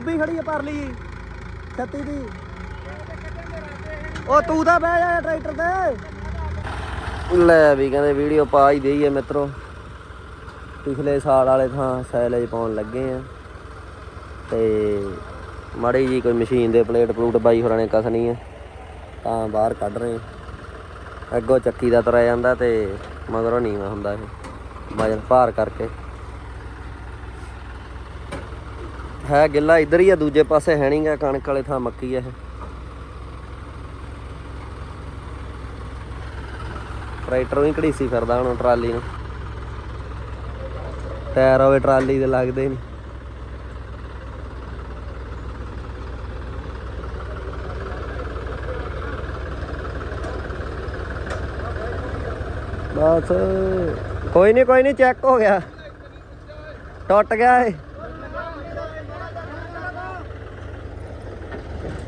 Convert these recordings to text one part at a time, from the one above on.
ਖੁੱਬੀ ਖੜੀ ਹੈ ਪਰਲੀ। 36 ਦੀ। ਉਹ ਤੂੰ ਤਾਂ ਬਹਿ ਜਾ ਟਰੈਕਟਰ ਤੇ। ਲੈ ਵੀ ਕਹਿੰਦੇ ਵੀਡੀਓ ਪਾ ਹੀ ਦੇਈਏ ਮਿੱਤਰੋ। ਪਿਛਲੇ ਸਾਲ ਵਾਲੇ ਥਾਂ ਸੈਲੇਜ ਪਾਉਣ ਲੱਗੇ ਆ। ਤੇ ਮਾੜੀ ਜੀ ਕੋਈ ਮਸ਼ੀਨ ਦੇ ਪਲੇਟ ਪਲੂਟ ਬਾਈ ਹੋਰਾਂ ਨੇ ਕਸਣੀ ਆ। ਤਾਂ ਬਾਹਰ ਕੱਢ ਰਹੇ ਅੱਗੋਂ ਚੱਕੀ ਦਾ ਤੁਰਿਆ ਜਾਂਦਾ ਤੇ ਮਗਰੋਂ ਨੀਵਾ ਹੁੰਦਾ ਇਹ। ਵਜਨ ਭਾਰ ਕਰਕੇ। ਹੈ ਗਿੱਲਾ, ਇੱਧਰ ਹੀ ਆ, ਦੂਜੇ ਪਾਸੇ ਹੈ ਨਹੀਂਗਾ ਕਣਕ ਵਾਲੇ ਥਾਂ ਮੱਕੀ ਆ ਇਹ। ਟਰੈਕਟਰ ਵੀ ਘੜੀਸੀ ਫਿਰਦਾ ਹੁਣ ਟਰਾਲੀ ਨੂੰ। ਟਾਇਰ ਹੋਵੇ ਟਰਾਲੀ ਦੇ ਲੱਗਦੇ ਨਹੀਂ ਬਸ, ਕੋਈ ਨਹੀਂ ਕੋਈ ਨਹੀਂ ਚੈੱਕ ਹੋ ਗਿਆ। ਟੁੱਟ ਗਿਆ ਏ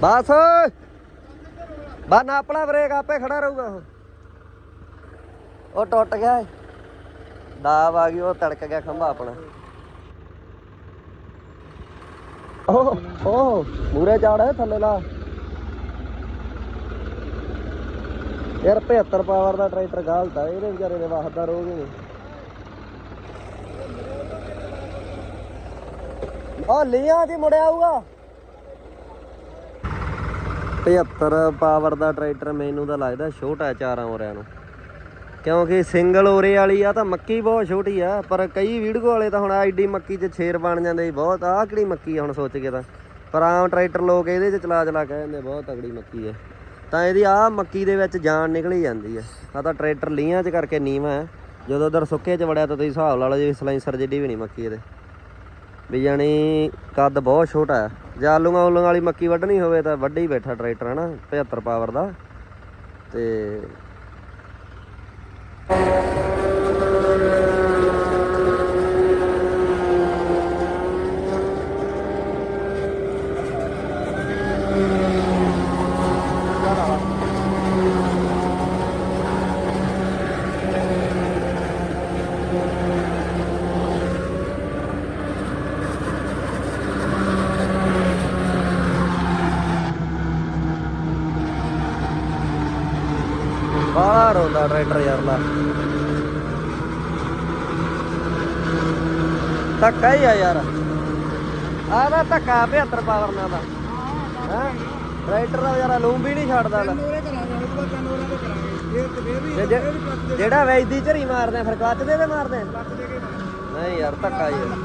ਬਸ। ਬਾ ਆਪਣਾ ਬ੍ਰੇਕ ਆਪੇ ਖੜਾ ਰਹੂਗਾ ਉਹ। ਉਹ ਟੁੱਟ ਗਿਆ ਦਾਬ ਆ ਗਈ, ਉਹ ਤੜਕ ਗਿਆ ਖੰਭਾ ਆਪਣਾ। ਓਹ ਓਹ ਮੂਰੇ ਚਾੜ ਥੱਲੇ ਲਾ। ਯਾਰ 75 ਪਾਵਰ ਦਾ ਟਰੈਕਟਰ ਗਲਤ ਆ, ਇਹਦੇ ਵਿਚਾਰੇ ਦੇ ਵਾਹਦਾ ਰੋਗ ਨਹੀਂ। ਉਹ ਲੀਆਂ ਜੀ ਮੁੜਿਆ ਆਊਗਾ। 75 ਪਾਵਰ ਦਾ ਟਰੈਕਟਰ ਮੈਨੂੰ ਤਾਂ ਲੱਗਦਾ ਛੋਟਾ ਚਾਰਾਂ ਔਰਿਆਂ ਨੂੰ। ਕਿਉਂਕਿ ਸਿੰਗਲ ਓਰੇ ਵਾਲੀ ਆ ਤਾਂ ਮੱਕੀ ਬਹੁਤ ਛੋਟੀ ਆ, ਪਰ ਕਈ ਵੀਡੀਓ ਵਾਲੇ ਤਾਂ ਹੁਣ ਐਡੀ ਮੱਕੀ 'ਚ ਛੇਰ ਬਣ ਜਾਂਦੇ ਬਹੁਤ ਆਹ ਕਿਹੜੀ ਮੱਕੀ ਆ ਹੁਣ ਸੋਚ ਕੇ ਤਾਂ। ਪਰ ਆਮ ਟਰੈਕਟਰ ਲੋਕ ਇਹਦੇ 'ਚ ਚਲਾ ਚਲਾ ਕੇ ਕਹਿੰਦੇ ਬਹੁਤ ਤਗੜੀ ਮੱਕੀ ਆ। ਤਾਂ ਇਹਦੀ ਆਹ ਮੱਕੀ ਦੇ ਵਿੱਚ ਜਾਨ ਨਿਕਲੀ ਜਾਂਦੀ ਆ। ਆ ਤਾਂ ਟਰੈਕਟਰ ਲੀਆਂ 'ਚ ਕਰਕੇ ਨੀਵਾ ਹੈ। ਜਦੋਂ ਉਧਰ ਸੁੱਕੇ 'ਚ ਵੜਿਆ ਤਾਂ ਤੁਸੀਂ ਹਿਸਾਬ ਲਾ ਲਓ ਜੀ ਸਲਾਈਸਰ ਜਿੱਡੀ ਵੀ ਨਹੀਂ ਮੱਕੀ ਇਹਦੇ। ਵੀ ਜਾਣੀ ਕੱਦ ਬਹੁਤ ਛੋਟਾ ਹੈ। ਜੇ ਆਲੂਆਂ ਉਲੂਆਂ ਵਾਲੀ ਮੱਕੀ ਵੱਢਣੀ ਹੋਵੇ ਤਾਂ ਵੱਢੀ ਬੈਠਾ ਟਰੈਕਟਰ ਹਨਾ 75 ਪਾਵਰ ਦਾ। ਤੇ ਬਾਹਰ ਹੁੰਦਾ ਟਰੈਕਟਰ ਯਾਰ ਲਾ ਧੱਕਾ ਹੀ ਆ ਯਾਰ। ਆਹ ਦਾ ਧੱਕਾ 75 ਪਾਵਰ ਨਾਲ ਦਾ ਹੈ? ਟਰੈਕਟਰ ਦਾ ਯਾਰ ਲੂਮ ਵੀ ਨਹੀਂ ਛੱਡਦਾ ਜੇ- ਜਿਹੜਾ ਵੈਦੀ ਝਰੀ ਮਾਰਦੇ ਆ, ਫਿਰ ਕੱਚ ਦੇ ਦੇ ਮਾਰਦੇ ਆ? ਨਹੀਂ ਯਾਰ ਧੱਕਾ ਹੀ ਆ।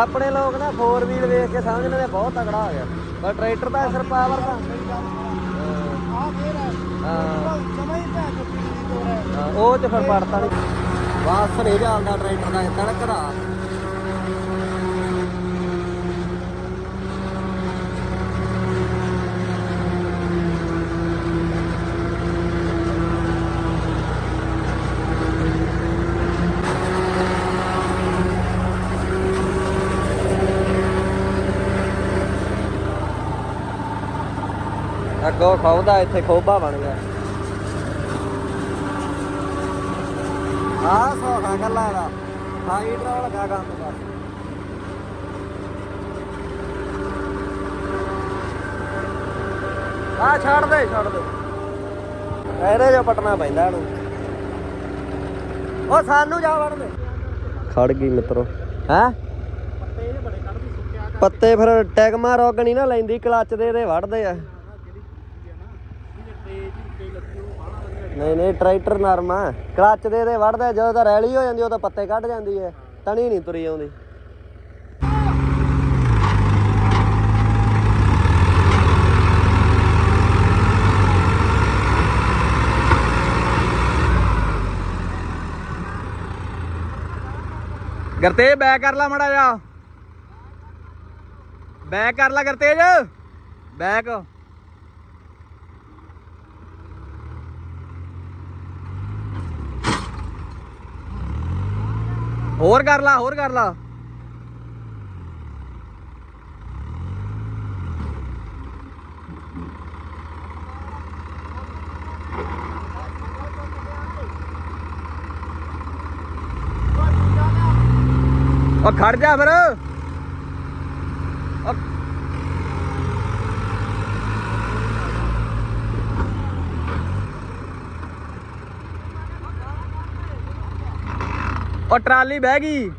ਆਪਣੇ ਲੋਕ ਨਾ 4 ਵੀਲ ਵੇਖ ਕੇ ਸਮਝ ਲੈਂਦੇ ਬਹੁਤ ਤਗੜਾ ਹੋ ਗਿਆ। ਪਰ ਟਰੈਕਟਰ ਦਾ ਸਿਰ ਪਾਵਰ ਦਾ। ਹਾਂ ਹਾਂ, ਉਹ ਤੇ ਫਿਰ ਪੜਤਾ ਨਹੀਂ। ਬਾਸ ਨਹੀਂ ਜਾਂਦਾ ਟਰੈਕਟਰ ਦਾ ਤੜਕਦਾ ਅੱਗੋਂ ਖੋਬਦਾ ਇੱਥੇ ਖੋਬਾ ਬਣ ਗਿਆ। ਆ ਸੌਖਾ ਗੱਲਾਂ ਦਾ ਹਾਈਡ੍ਰੋਲ ਕਾ ਕੰਮ ਕਰ। ਆ ਛੱਡ ਦੇ ਛੱਡ ਦੇ। ਇਹਦੇ ਜੋ ਪਟਣਾ ਪੈਂਦਾ ਇਹਨੂੰ। ਉਹ ਸਾਨੂੰ ਜਾ ਵੜ ਦੇ। ਖੜ ਗਈ ਮਿੱਤਰੋ। ਹੈ? ਪੱਤੇ ਫਿਰ ਟੈਗਮਾ ਰੋਗ ਨਹੀਂ ਨਾ ਲੈਂਦੀ ਕਲੱਚ ਦੇ ਦੇ ਵੜਦੇ ਆ। ਨਹੀਂ ਨਹੀਂ, ਟਰੈਕਟਰ ਨਰਮ ਆ। ਕਲੱਚ ਦੇ ਦੇ ਵੜਦਾ ਜਦੋਂ ਤਾਂ ਰੈਲੀ ਹੋ ਜਾਂਦੀ ਉਹ ਤਾਂ ਪੱਤੇ ਕੱਢ ਜਾਂਦੀ ਹੈ ਤਣੀ ਨਹੀਂ ਤੁਰੀ ਆਉਂਦੀ। ਗਰਤੇਜ, ਬੈਕ ਕਰ ਲਾ ਮੜਾ ਜਾ ਬੈਕ ਕਰ ਲਾ ਗਰਤੇਜ। ਬੈਕ। ਹੋਰ ਕਰ ਲਾ ਹੋਰ ਕਰ ਲਾ। ਉਹ ਖੜ ਜਾ ਫਿਰ। ਉਹ ਉਹ ਟਰਾਲੀ ਬਹਿ ਗਈ।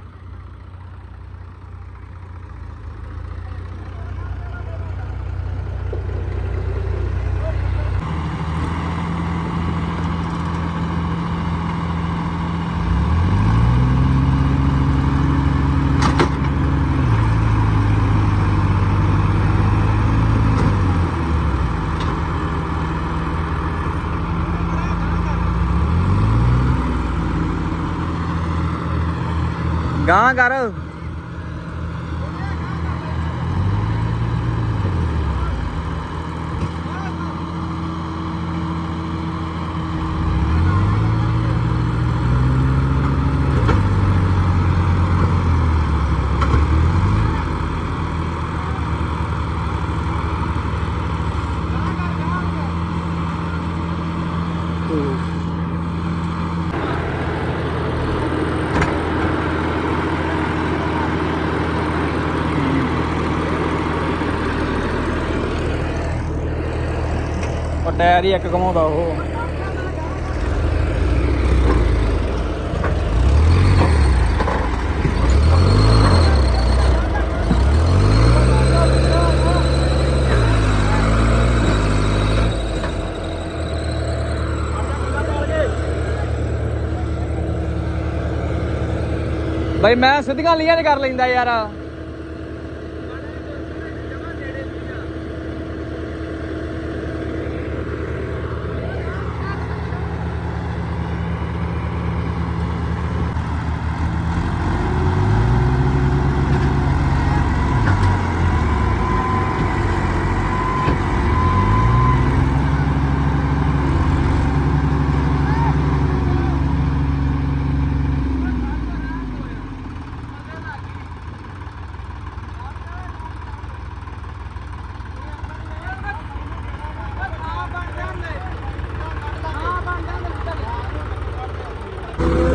ਗਾਂ ਕਰ ਉਹ ਟਾਇਰ ਹੀ ਇੱਕ ਘਮਾਉਂਦਾ ਉਹ। ਬਈ ਮੈਂ ਸਿੱਧੀਆਂ ਲੀਆਂ ਨਹੀਂ ਕਰ ਲੈਂਦਾ ਯਾਰ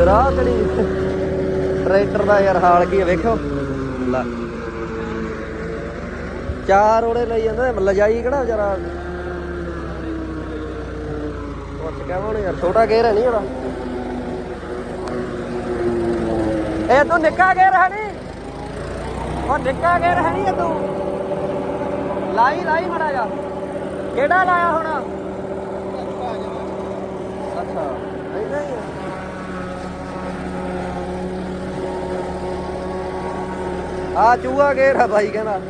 ਰਾਹ ਕੜੀ ਟਰੈਕਟਰ ਦਾ ਯਾਰ ਹਾਲ ਕੀ ਆ ਵੇਖੋ ਲੈ। ਚਾਰ ਉਹਦੇ ਲਈ ਜਾਂਦਾ ਲਜਾਈ ਕਿਹੜਾ ਵਿਚਾਰਾ? ਪੁੱਛ ਕੇ ਉਹਨੇ ਯਾਰ ਛੋਟਾ ਗੇਰ ਹੈ ਨਹੀਂ ਉਹਦਾ। ਇਹ ਤੂੰ ਨਿੱਕਾ ਗੇਰ ਹੈ ਨਹੀਂ ਉਹ ਨਿੱਕਾ ਗੇਰ ਹੈ ਨਹੀਂ ਤੂੰ। ਲਾਈ ਲਾਈ ਮੜਾ ਜਾ ਕਿਹੜਾ ਲਾਇਆ ਹੁਣ? ਅੱਛਾ ਨਹੀਂ ਨਹੀਂ ਆ ਚੂਹਾ ਗੇਰ ਆ ਬਾਈ ਕਹਿੰਦਾ।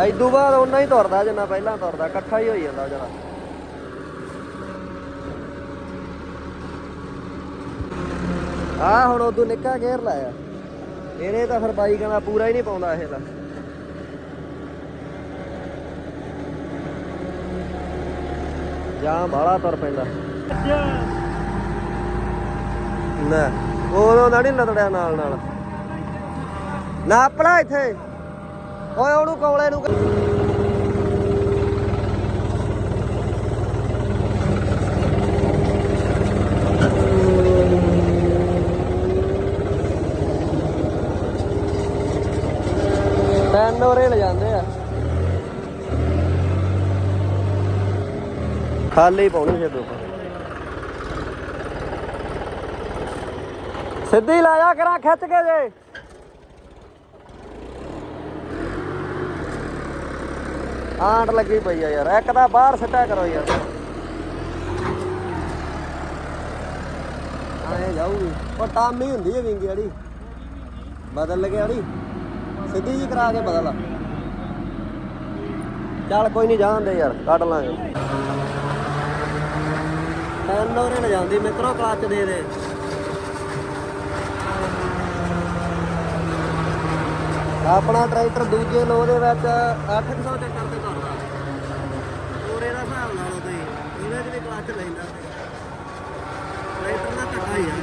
ਐਦੂ ਬਾਅਦ ਉਹਨਾਂ ਹੀ ਤੁਰਦਾ ਜਿੰਨਾ ਪਹਿਲਾਂ ਤੁਰਦਾ, ਇਕੱਠਾ ਹੀ ਹੋਈ ਜਾਂਦਾ ਜਰਾ ਆ ਹੁਣ ਉਦੋਂ ਨਿੱਕਾ ਗੇਰ ਲਾਇਆ। ਇਹਨੇ ਤਾਂ ਫਿਰ ਬਾਈ ਕਹਿੰਦਾ ਪੂਰਾ ਹੀ ਨਹੀਂ ਪਾਉਂਦਾ ਇਹ ਤਾਂ। ਜਾਂ ਬਾਹਲਾ ਤੁਰ ਪੈਂਦਾ। ਨਾ। ਉਦੋਂ ਨਾ ਨਹੀਂ ਲੜਿਆ ਨਾਲ ਨਾਲ। ਨਾ ਆਪਣਾ ਇੱਥੇ। ਓਏ ਉਹਨੂੰ ਕੋਲੇ ਨੂੰ ਪੈਨ ਲੈ ਜਾਂਦੇ ਆ। ਖਾਲੀ ਪਾਉਣੀ ਸੀ ਦੋ। ਸਿੱਧੀ ਲਾਇਆ ਕਰਾਂ, ਖਿੱਚ ਕੇ ਜੇ। ਆਂਟ ਲੱਗੀ ਪਈ ਆ ਯਾਰ, ਇੱਕ ਤਾਂ ਬਾਹਰ ਸਿੱਟਿਆ ਕਰੋ ਯਾਰ। ਆਏ ਜਾਊਗੀ। ਉਹ ਟਾਮੀ ਹੁੰਦੀ ਹੈ ਵਿੰਗੀ ਵਾਲੀ ਬਦਲ ਲਗੇ ਵਾਲੀ ਸਿੱਧੀ ਜੀ ਕਰਾ ਕੇ ਬਦਲ। ਚੱਲ ਕੋਈ ਨਹੀਂ ਜਾਂਦੇ ਯਾਰ, ਕੱਢ ਲਾਂਗੇ। ਟੈਨ ਉਹਨੇ ਲੈ ਜਾਂਦੀ ਮਿੱਤਰੋ ਕਲੱਚ ਦੇ ਦੇ। ਆਪਣਾ ਟਰੈਕਟਰ ਦੂਜੇ ਲੋ ਦੇ ਵਿੱਚ 800 ਚੱਕਰ ਤੇ ਤੁਰਦਾ ਪੂਰੇ ਦਾ ਹਿਸਾਬ ਲਾ ਲਓ ਤੁਸੀਂ ਉਹਦੇ ਵੀ ਕਲੱਚ ਲੈਂਦਾ। ਟਰੈਕਟਰ ਦਾ ਘੱਟਾ ਹੀ ਆ।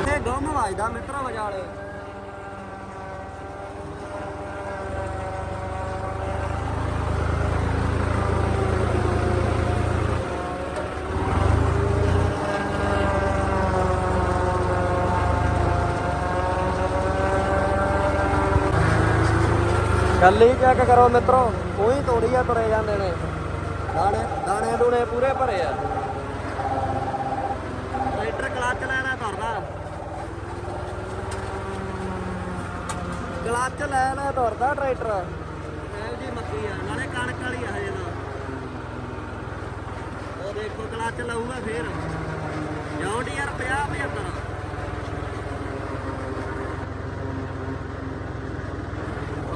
ਦੇਣਾ ਗਮ ਵਾਜਦਾ ਮਿੱਤਰੋ ਵਜਾਲੇ ਕੱਲੀ ਚੈੱਕ ਕਰੋ ਮਿੱਤਰੋ ਕੋਈ ਤੋੜੀ ਆ ਤੁਰੇ ਜਾਂਦੇ ਨੇ। ਦਾਣੇ ਦਾਣੇ ਦੂਣੇ ਪੂਰੇ ਭਰੇ ਆ। ਟਰੈਕਟਰ ਕਲੱਚ ਲੈਣਾ ਤੁਰਦਾ ਕਲੱਚ ਲੈਣਾ ਤੁਰਦਾ ਟਰੈਕਟਰ। ਐਲ ਜੀ ਮੱਕੀ ਆ, ਨਾਲੇ ਕਣਕ ਵਾਲੀ ਆ ਹਜੇ ਤਾਂ। ਉਹ ਦੇਖੋ ਕਲੱਚ ਲਾਊਗਾ ਫੇਰ। ਜੌਂਡੀ 50 75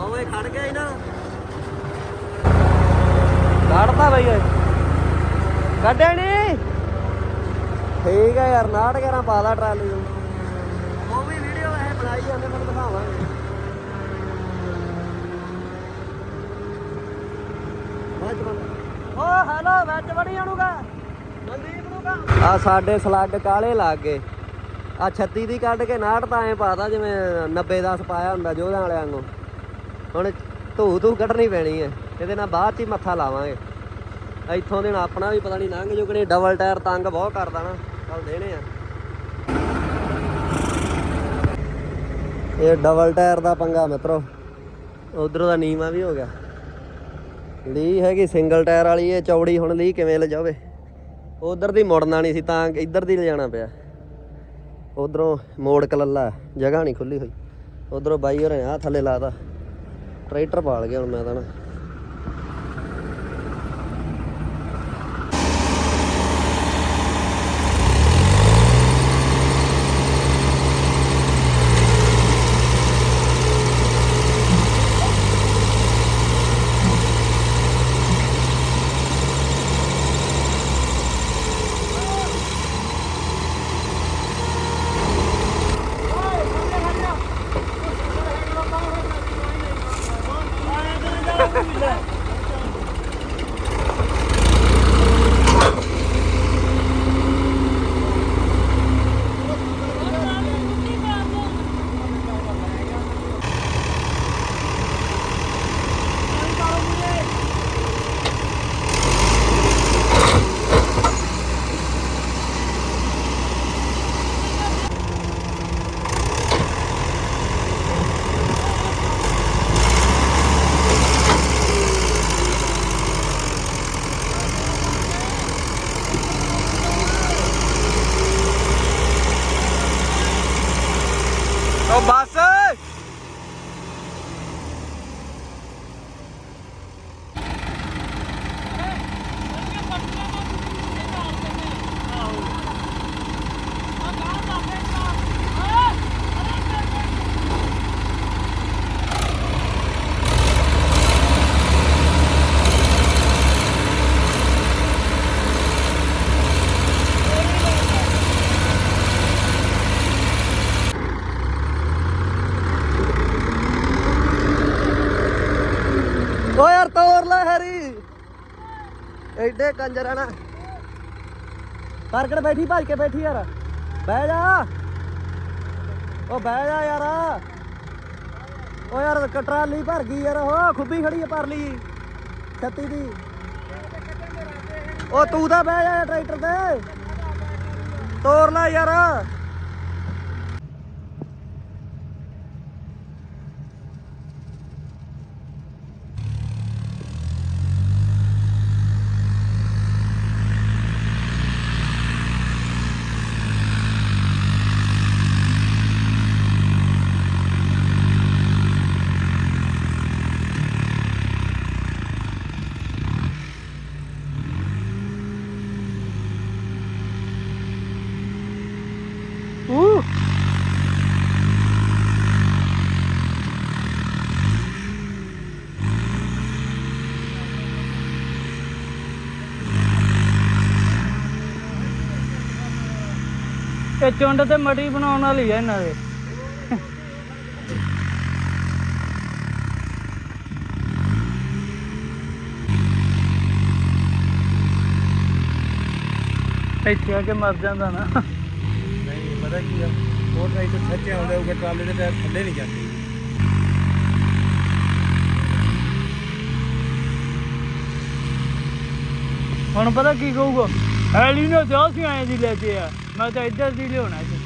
ਓਏ ਖੜ ਗਿਆ ਹੀ ਨਾ। ਕੱਢਤਾ ਬਈ ਓਏ। ਕੱਢਿਆ ਨਹੀਂ ਠੀਕ ਹੈ ਯਾਰ ਨਾਟ ਕਰਾਂ ਪਾ ਲਾ ਟਰਾਲੀ ਨੂੰ। ਉਹ ਵੀ ਵੀਡੀਓ ਇਹ ਬਣਾਈ ਜਾਂਦੇ ਮੈਨੂੰ ਦਿਖਾਵਾਂਗੇ। ਵਿੱਚ ਬੰਦ ਓ ਹੈਲੋ ਵਿੱਚ ਵੜੀ ਜਾਣੂਗਾ। ਮਨਦੀਪ ਨੂੰ ਕਾ। ਆ ਸਾਡੇ ਸਲੱਗ ਕਾਲੇ ਲੱਗ ਗਏ। ਆ 36 ਦੀ ਕੱਢ ਕੇ ਨਾਟ ਤਾਂ ਐ ਪਾਦਾ ਜਿਵੇਂ 90 10 ਪਾਇਆ ਹੁੰਦਾ ਜੋਧਾਂ ਵਾਲਿਆਂ ਵਾਂਗੂ ਹੁਣ ਧੂ ਧੂ ਕੱਢਣੀ ਪੈਣੀ ਹੈ। ਇਹਦੇ ਨਾਲ ਬਾਅਦ ਚ ਹੀ ਮੱਥਾ ਲਾਵਾਂਗੇ। ਇੱਥੋਂ ਦੇ ਨਾਲ ਆਪਣਾ ਵੀ ਪਤਾ ਨਹੀਂ ਲੰਘ ਜੂਗਣੇ ਡਬਲ ਟਾਇਰ ਤੰਗ ਬਹੁਤ ਕਰਦਾ ਨਾ, ਚੱਲ ਦੇਣੇ ਆ। ਇਹ ਡਬਲ ਟਾਇਰ ਦਾ ਪੰਗਾ ਮਿੱਤਰੋ, ਉਧਰੋਂ ਦਾ ਨੀਵਾ ਵੀ ਹੋ ਗਿਆ। ਲੀ ਹੈਗੀ ਸਿੰਗਲ ਟਾਇਰ ਵਾਲੀ, ਇਹ ਚੌੜੀ ਹੁਣ ਲੀ ਕਿਵੇਂ ਲਿਜਾਵੇ? ਉਧਰ ਦੀ ਮੁੜਨਾ ਨਹੀਂ ਸੀ ਤਾਂ ਇੱਧਰ ਦੀ ਲਿਜਾਣਾ ਪਿਆ। ਉਧਰੋਂ ਮੋੜ ਕਲੱਲਾ, ਜਗ੍ਹਾ ਨਹੀਂ ਖੁੱਲੀ ਹੋਈ। ਉਧਰੋਂ ਬਾਈ ਹੋਰੇ ਆ ਥੱਲੇ ਲਾਤਾ ਟਰੈਕਟਰ ਪਾਲ ਗਿਆ ਹੁਣ ਮੈਂ ਤਾਂ ਨਾ। ਓ ਬੱਸ ਓ ਯਾਰ ਤੋਰ ਲੈ ਹੈਰੀ ਐਡੇ ਕੰਜਰ ਆ ਨਾ ਕਰਕੜ ਬੈਠੀ, ਭੱਜ ਕੇ ਬੈਠੀ ਯਾਰ। ਬਹਿ ਜਾ। ਓ ਬਹਿ ਜਾ ਯਾਰ। ਓ ਯਾਰ ਕਟਰਾਲੀ ਭਰ ਗਈ ਯਾਰ। ਉਹ ਖੁੱਬੀ ਖੜੀ ਹੈ ਪਰਲੀ। ਛੱਤੀ ਦੀ। ਓ ਤੂੰ ਤਾਂ ਬਹਿ ਜਾ ਟਰੈਕਟਰ ਤੇ। ਤੋਰ ਲੈ ਯਾਰ। ਚੁੰਡ ਤੇ ਮੜੀ ਬਣਾਉਣ ਵਾਲੀ ਆ ਇਹਨਾਂ ਦੇ। ਇੱਥੇ ਆ ਕੇ ਮਰ ਜਾਂਦਾ ਨਾ। ਨਹੀਂ ਪਤਾ ਕੀ ਆ ਉਹ ਟਰੈਕਟਰ ਸੱਚੇ ਆਉਂਦੇ ਹੋਗੇ ਟਰਾਲੇ ਦੇ ਟਾਇਰ ਥੱਲੇ ਨਹੀਂ ਜਾਂਦੇ। ਹੁਣ ਪਤਾ ਕੀ ਕਹੂਗਾ ਹੈਲੀ ਨੇ ਤਾਂ ਅਸੀਂ ਆਏ ਦੀ ਲੈ ਕੇ ਆ। ਮੈਂ ਤਾਂ ਇੱਧਰ ਦੀ ਲਿਆਉਣਾ ਸੀ।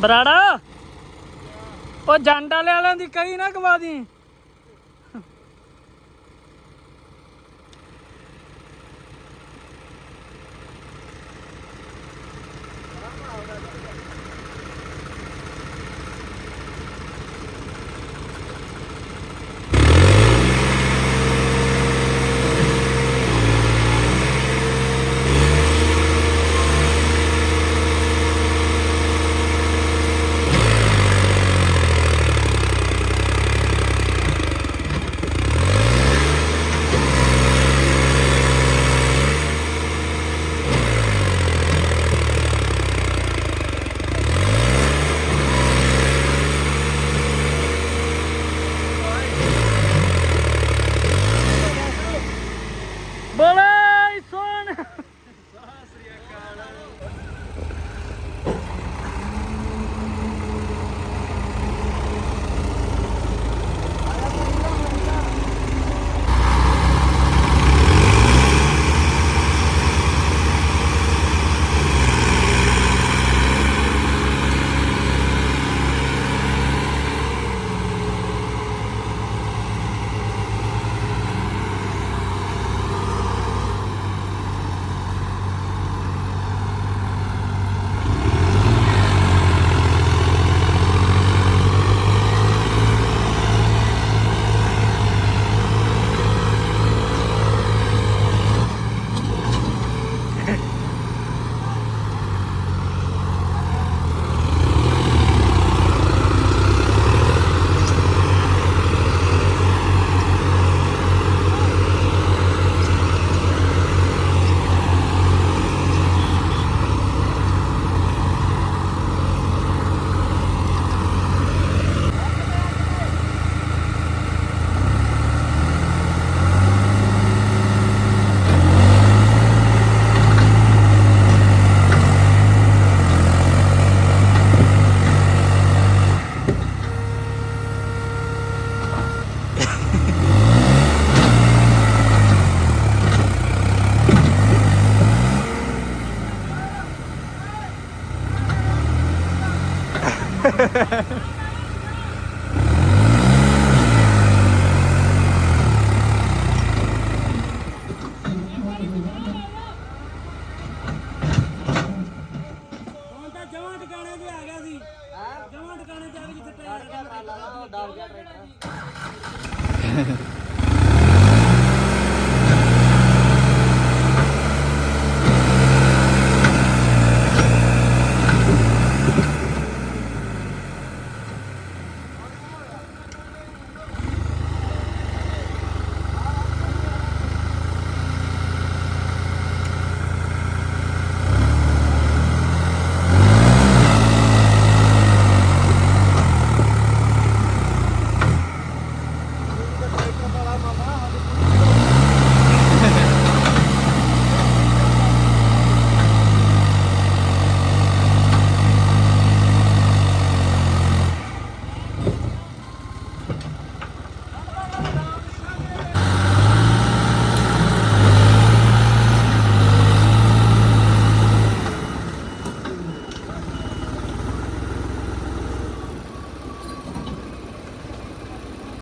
ਬਰਾੜਾ, ਉਹ ਜੰਡ ਵਾਲੇ ਵਾਲਿਆਂ ਦੀ ਕਹੀ ਨਾ ਗਵਾ ਦੀ।